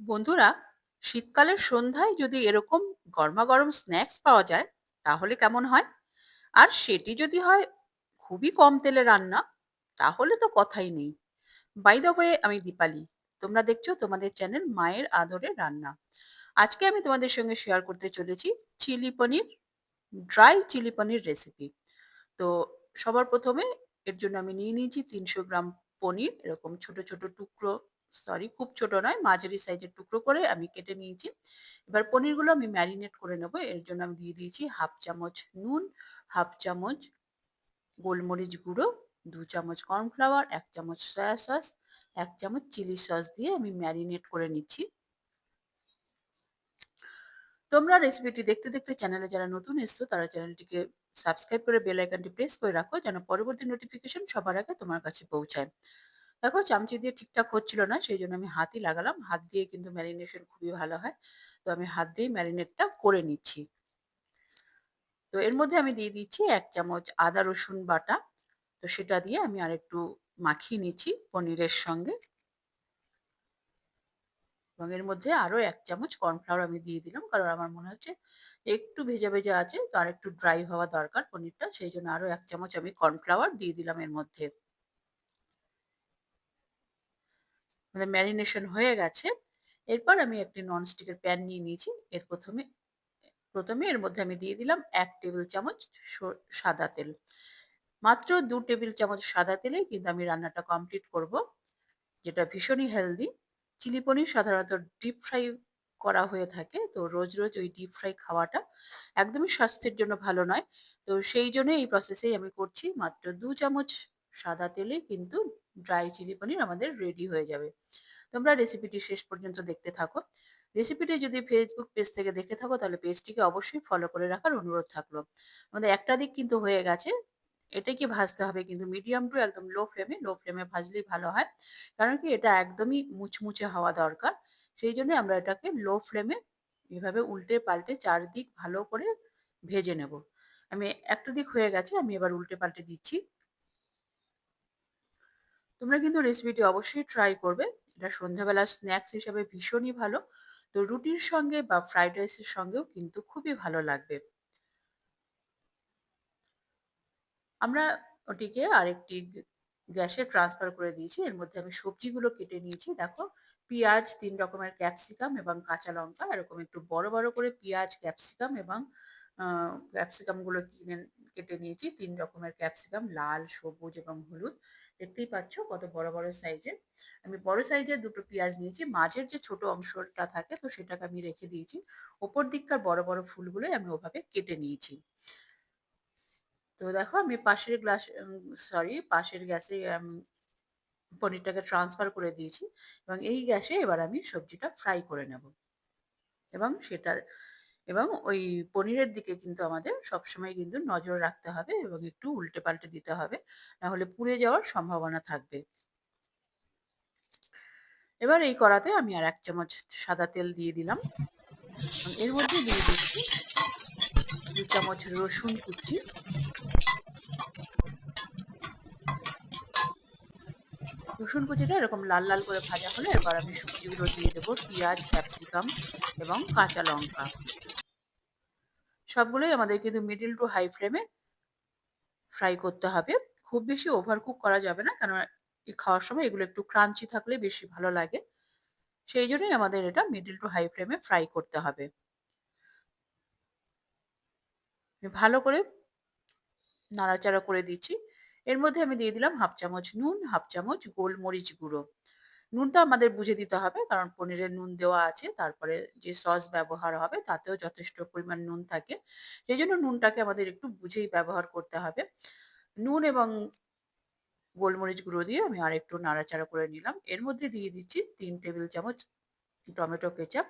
বন্ধুরা, শীতকালের সন্ধ্যায় যদি এরকম গরমাগরম স্ন্যাক্স পাওয়া যায়, তাহলে কেমন হয়? আর সেটি যদি হয় খুবই কম তেলে রান্না, তাহলে তো কথাই নেই। বাই দ্য ওয়ে আমি দীপালি। তোমরা দেখছ তোমাদের চ্যানেল মায়ের আদরে রান্না। আজকে আমি তোমাদের সঙ্গে শেয়ার করতে চলেছি chilli paneer dry chilli paneer recipe তো সবার প্রথমে এর জন্য আমি নিয়ে নিয়েছি তিনশো গ্রাম পনির, এরকম ছোট ছোট টুকরো সরি খুব ছোট নয়, মাঝারি সাইজের টুকরো করে আমি কেটে নিয়েছি। এবার পনিরগুলো আমি ম্যারিনেট করে নেব, এর জন্য আমি দিয়ে দিয়েছি হাফ চামচ নুন, হাফ চামচ গোলমরিচ গুঁড়ো, দু চামচ কর্নফ্লাওয়ার, এক চামচ সয়া সস, এক চামচ চিলি সস দিয়ে আমি ম্যারিনেট করে নিচ্ছি। তোমরা রেসিপিটি দেখতে দেখতে চ্যানেলে যারা নতুন এসছো, তারা চ্যানেলটিকে সাবস্ক্রাইব করে বেল আইকনটি প্রেস করে রাখো, যেন পরবর্তী নোটিফিকেশন সবার আগে তোমার কাছে পৌঁছায়। দেখো চামচি দিয়ে ঠিকঠাক হচ্ছিল না, সেই জন্য আমি হাতই লাগালাম। হাত দিয়ে কিন্তু ম্যারিনেশন খুবই ভালো হয়। তো আমি হাত দিয়ে ম্যারিনেটটা করে নিচ্ছি। তো এর মধ্যে আমি দিয়ে দিচ্ছি এক চামচ আদা, রসুন বাটা। তো সেটা দিয়ে আমি আর একটু মাখিয়ে নিচ্ছি পনিরের সঙ্গে। এবং এর মধ্যে আরও এক চামচ কর্নফ্লাওয়ার আমি দিয়ে দিলাম, কারণ আমার মনে হচ্ছে একটু ভেজা ভেজা আছে, তো আর একটু ড্রাই হওয়া দরকার পনিরটা। সেই জন্য আরও এক চামচ আমি কর্নফ্লাওয়ার দিয়ে দিলাম এর মধ্যে। মানে ম্যারিনেশন হয়ে গেছে। এরপর আমি একটি ননস্টিকের প্যান নিয়ে নিয়েছি। এর প্রথমে প্রথমে এর মধ্যে আমি দিয়ে দিলাম এক টেবিল চামচ সাদা তেল। মাত্র দু টেবিল চামচ সাদা তেলে কিন্তু আমি রান্নাটা কমপ্লিট করব, যেটা ভীষণই হেলদি চিলি পনির সাধারণত ডিপ ফ্রাই করা হয়ে থাকে, তো রোজ রোজ ওই ডিপ ফ্রাই খাওয়াটা একদমই স্বাস্থ্যের জন্য ভালো নয়। তো সেই জন্য এই প্রসেসেই আমি করছি। মাত্র দু চামচ সাদা তেলে কিন্তু ড্রাই চিলি পনির আমাদের রেডি হয়ে যাবে। তোমরা রেসিপিটি শেষ পর্যন্ত দেখতে থাকো। রেসিপিটি যদি ফেসবুক পেজ থেকে দেখে থাকো, তাহলে পেজটিকে অবশ্যই ফলো করে রাখার অনুরোধ থাকল। আমাদের একটা দিক কিন্তু হয়ে গেছে এটাকে ভাজতে হবে কিন্তু মিডিয়াম টু একদম লো ফ্লেমে লো ফ্লেমে ভাজলেই ভালো হয়। কারণ কি এটা একদমই মুচমুচে হওয়া দরকার, সেই জন্য আমরা এটাকে লো ফ্লেমে এভাবে উল্টে পাল্টে চারদিক ভালো করে ভেজে নেব। আমি একটা দিক হয়ে গেছে, আমি এবার উল্টে পাল্টে দিচ্ছি। তোমরা কিন্তু রেসিপিটি অবশ্যই ট্রাই করবে। এটা সন্ধ্যাবেলা স্ন্যাক্স হিসাবে ভীষণই ভালো। তো রুটির সঙ্গে বা ফ্রাইড রাইসের সঙ্গেও কিন্তু খুবই ভালো লাগবে। আমরা ওটিকে আরেকটি গ্যাসে ট্রান্সফার করে দিয়েছি। এর মধ্যে আমি সবজিগুলো কেটে নিয়েছি। দেখো, পেঁয়াজ, তিন রকমের ক্যাপসিকাম এবং কাঁচা লঙ্কা, এরকম একটু বড় বড় করে পেঁয়াজ ক্যাপসিকাম এবং ক্যাপসিকামগুলো কিনে, কেটে নিয়েছি। তিন রকমের ক্যাপসিকাম লাল, সবুজ এবং হলুদ। দেখতেই পাচ্ছ কত বড় বড় সাইজের আমি বড় সাইজের দুটো পেঁয়াজ নিয়েছি। মাঝের যে ছোট অংশটা থাকে তো সেটাকে আমি রেখে দিয়েছি। ওপর দিককার বড় বড় ফুলগুলোই আমি ওভাবে কেটে নিয়েছি। তো দেখো আমি পাশের গ্লাস সরি পাশের গ্যাসে পনিরটাকে ট্রান্সফার করে দিয়েছি। এবং এই গ্যাসে এবার আমি সবজিটা ফ্রাই করে নেব। এবং সেটা এবং ওই পনিরের দিকে কিন্তু আমাদের সবসময় কিন্তু নজর রাখতে হবে এবং একটু উল্টে পাল্টে দিতে হবে। না হলে পুড়ে যাওয়ার সম্ভাবনা থাকবে। এবার এই কড়াতে আমি আর এক চামচ সাদা তেল দিয়ে দিলাম। এর মধ্যে দিয়ে দিচ্ছি দু চামচ রসুন কুচি। রসুন কুচিটা এরকম লাল লাল করে ভাজা হলে এবার আমি সবজিগুলো দিয়ে দেবো। পেঁয়াজ, ক্যাপসিকাম এবং কাঁচা লঙ্কা। সবগুলোই আমাদের কিন্তু মিডিল টু হাই ফ্লেমে ফ্রাই করতে হবে। খুব বেশি ওভার কুক করা যাবে না কেন খাওয়ার সময় এগুলো একটু ক্রাঞ্চি থাকলে বেশি ভালো লাগে। সেই জন্যই আমাদের এটা মিডিল টু হাই ফ্লেমে ফ্রাই করতে হবে। ভালো করে নাড়াচাড়া করে দিচ্ছি। এর মধ্যে আমি দিয়ে দিলাম হাফ চামচ নুন, হাফ চামচ গোলমরিচ গুঁড়ো। নুনটা আমাদের বুঝে দিতে হবে। কারণ পনিরের নুন দেওয়া আছে, তারপরে যে সস ব্যবহার হবে তাতেও যথেষ্ট পরিমাণ নুন থাকে। সেই জন্য নুনটাকে আমাদের একটু বুঝেই ব্যবহার করতে হবে। নুন এবং গোলমরিচ গুঁড়ো দিয়ে আমি আর একটু নাড়াচাড়া করে নিলাম। এর মধ্যে দিয়ে দিচ্ছি তিন টেবিল চামচ টমেটো কেচাপ,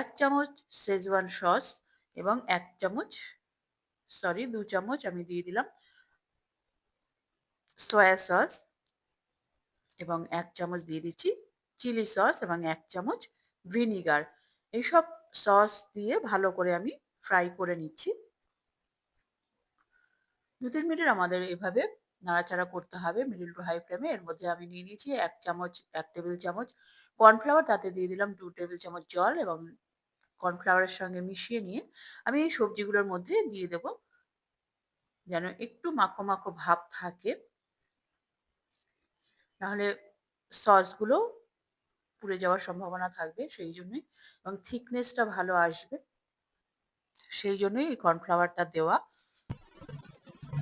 এক চামচ শেজওয়ান সস এবং এক চামচ, সরি, দু চামচ আমি দিয়ে দিলাম সয়া সস। এবং এক চামচ দিয়ে দিচ্ছি চিলি সস এবং এক চামচ ভিনিগার এইসব সস দিয়ে ভালো করে আমি ফ্রাই করে নিচ্ছি দু তিন মিনিট আমাদের এভাবে নাড়াচাড়া করতে হবে মিডিল টু হাই ফ্লেমে এর মধ্যে আমি নিয়ে নিয়েছি এক চামচ এক টেবিল চামচ কর্নফ্লাওয়ার তাতে দিয়ে দিলাম 2 টেবিল চামচ জল এবং কর্নফ্লাওয়ারের সঙ্গে মিশিয়ে নিয়ে আমি এই সবজিগুলোর মধ্যে দিয়ে দেব। যেন একটু মাখো, মাখো ভাব থাকে। নাহলে সসগুলো পুড়ে যাওয়ার সম্ভাবনা থাকবে সেই জন্যই এবং থিকনেসটা ভালো আসবে। সেই জন্যই এই কর্নফ্লাওয়ারটা দেওয়া।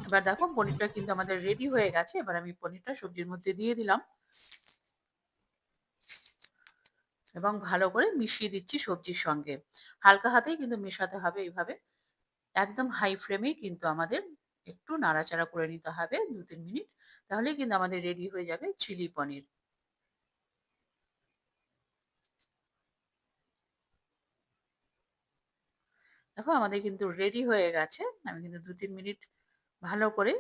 এবার দেখো পনিরটা কিন্তু আমাদের রেডি হয়ে গেছে। এবার আমি পনিরটা সবজির মধ্যে দিয়ে দিলাম। এবং ভালো করে মিশিয়ে দিচ্ছি সবজির সঙ্গে। হালকা হাতেই কিন্তু মেশাতে হবে এইভাবে। একদম হাই ফ্লেমেই কিন্তু আমাদের একটু নাড়াচাড়া করে নিতে হবে ২-৩ মিনিট। তাহলেই কিন্তু আমাদের রেডি হয়ে যাবে চিলি পনির। দেখো, আমাদের কিন্তু রেডি হয়ে গেছে। আমি কিন্তু ২-৩ মিনিট ভালো করে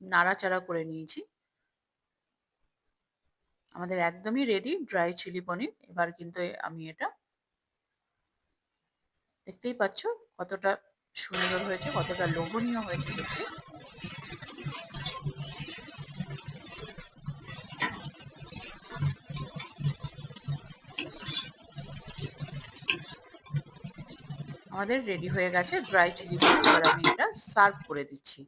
নাড়াচাড়া করে নিয়েছি। আমাদের একদমই রেডি ড্রাই চিলি পনির। এবার কিন্তু আমি এটা, দেখতেই পাচ্ছ কতটা সুন্দর হয়েছে, কতটা লোভনীয় হয়েছে দেখতে। আমাদের রেডি হয়ে গেছে ড্রাই চিলি। এবার আমি এটা সার্ভ করে দিচ্ছি।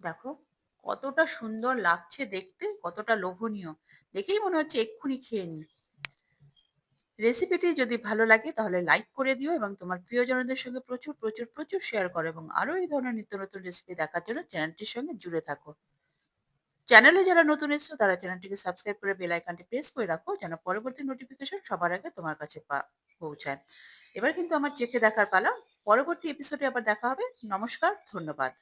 দেখো কতটা সুন্দর লাগছে দেখতে, কতটা লোভনীয়। দেখেই মনে হচ্ছে এক্ষুনি খেয়ে নিই। রেসিপিটি যদি ভালো লাগে তাহলে লাইক করে দিও এবং তোমার প্রিয়জনদের সঙ্গে প্রচুর, প্রচুর, প্রচুর শেয়ার করো এবং আরও এই ধরনের নিত্য নতুন রেসিপি দেখার জন্য চ্যানেলটির সঙ্গে জুড়ে থাকো। চ্যানেলে যারা নতুন এসছো তারা চ্যানেলটিকে সাবস্ক্রাইব করে বেল আইকনটি প্রেস করে রাখো যেন পরবর্তী নোটিফিকেশন সবার আগে তোমার কাছে পৌঁছায়। এবার কিন্তু আমার চেখে দেখার পালা। পরবর্তী এপিসোডে আবার দেখা হবে। নমস্কার, ধন্যবাদ।